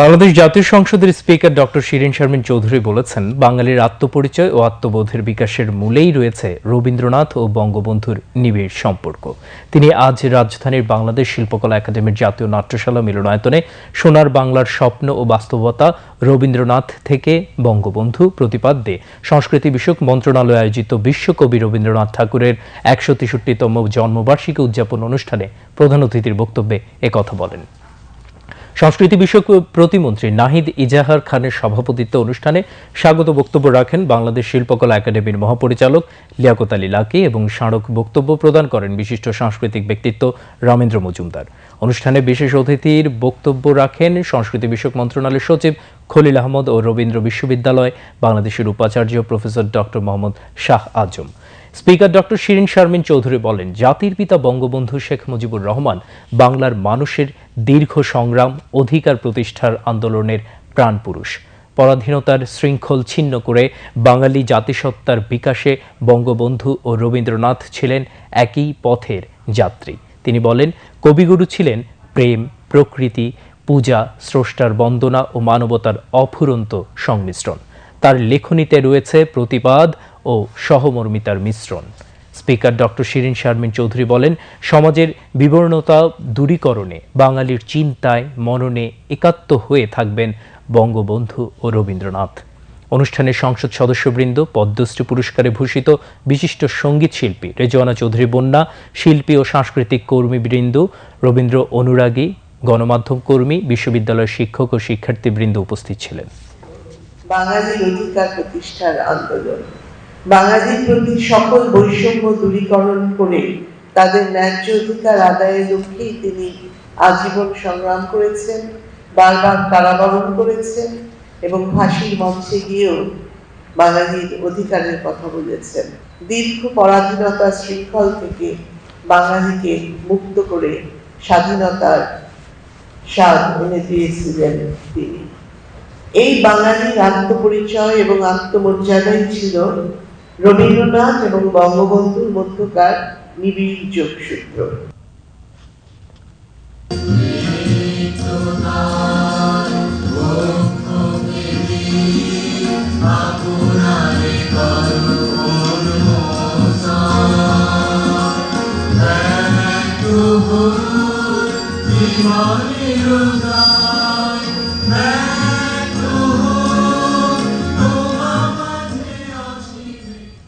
বাংলাদেশ জাতীয় সংসদের speaker doctor Shirin Sharmin Chowdhury বলেছেন, বাঙালির আত্মপরিচয় ও আত্মবোধের বিকাশের মূলেই রয়েছে রবীন্দ্রনাথ ও বঙ্গবন্ধুর নিবিড় সম্পর্ক। তিনি আজ রাজধানীর বাংলাদেশ শিল্পকলা একাডেমির জাতীয় নাট্যশালা মিলনায়তনে সোনার বাংলার স্বপ্ন ও বাস্তবতা, রবীন্দ্রনাথ থেকে বঙ্গবন্ধু প্রতিপাদ্যে সংস্কৃতি বিষয়ক মন্ত্রণালয় আয়োজিত বিশ্বকবি রবীন্দ্রনাথ ঠাকুরের একশো তেষট্টিতম জন্মবার্ষিকী উদযাপন অনুষ্ঠানে প্রধান অতিথির বক্তব্যে একথা বলেন। সংস্কৃতি বিষয়ক প্রতিমন্ত্রী নাহিদ ইজাহার খানের সভাপতিত্বে অনুষ্ঠানে স্বাগত বক্তব্য রাখেন বাংলাদেশ শিল্পকলা একাডেমির মহাপরিচালক লিয়াকত আলী লাকি এবং স্মারক বক্তব্য প্রদান করেন বিশিষ্ট সাংস্কৃতিক ব্যক্তিত্ব রামেন্দ্র মজুমদার। অনুষ্ঠানে বিশেষ অতিথির বক্তব্য রাখেন সংস্কৃতি বিষয়ক মন্ত্রণালয়ের সচিব খলিল আহমদ ও রবীন্দ্র বিশ্ববিদ্যালয় বাংলাদেশের উপাচার্য professor doctor Mohammad Shah Azam. Speaker doctor Shirin Sharmin Chowdhury বলেন, জাতির পিতা বঙ্গবন্ধু শেখ মুজিবুর রহমান বাংলার মানুষের দীর্ঘ সংগ্রাম, অধিকার প্রতিষ্ঠার আন্দোলনের প্রাণপুরুষ। পরাধীনতার শৃঙ্খল ছিন্ন করে বাঙালি জাতিসত্তার বিকাশে বঙ্গবন্ধু ও রবীন্দ্রনাথ ছিলেন একই পথের যাত্রী। তিনি বলেন, কবিগুরু ছিলেন প্রেম, প্রকৃতি, পূজা, স্রষ্টার বন্দনা ও মানবতার অফুরন্ত সংমিশ্রণ। তার লেখনীতে রয়েছে প্রতিবাদ ও সহমর্মিতার মিশ্রণ। স্পিকার ডক্টর শিরিন শারমিন চৌধুরী বলেন, সমাজের বিবর্ণতা দূরীকরণে বাঙালির চিন্তায় মননে একাত্ম হয়ে থাকবেন বঙ্গবন্ধু ও রবীন্দ্রনাথ। অনুষ্ঠানে সংসদ সদস্যবৃন্দ, পদ্মশ্রী পুরস্কারে ভূষিত বিশিষ্ট সংগীত শিল্পী রেজওয়ানা চৌধুরী বন্যা, শিল্পী ও সাংস্কৃতিক কর্মীবৃন্দ, রবীন্দ্র অনুরাগী, গণমাধ্যম কর্মী, বিশ্ববিদ্যালয়ের শিক্ষক ও শিক্ষার্থীবৃন্দ উপস্থিত ছিলেন। বাঙালির অধিকার প্রতিষ্ঠার আন্দোলন। বাঙালির প্রতি সকল বৈষম্য দূরীকরণ করে তাদের ন্যায্য অধিকার আদায়ের লক্ষ্যেই তিনি আজীবন সংগ্রাম করেছেন, বারবার কারাবরণ করেছেন এবং ফাঁসির মঞ্চে গিয়েও বাঙালির অধিকারের কথা বলেছেন। দীর্ঘ পরাধীনতা শৃঙ্খল থেকে বাঙালিকে মুক্ত করে স্বাধীনতার স্বাদ এনে দিয়েছিলেন তিনি। এই বাঙালির আত্মপরিচয় এবং আত্মমর্যাদাই ছিল রবীন্দ্রনাথ এবং বঙ্গবন্ধুর মধ্যকার নিবিড় যোগসূত্র। Runa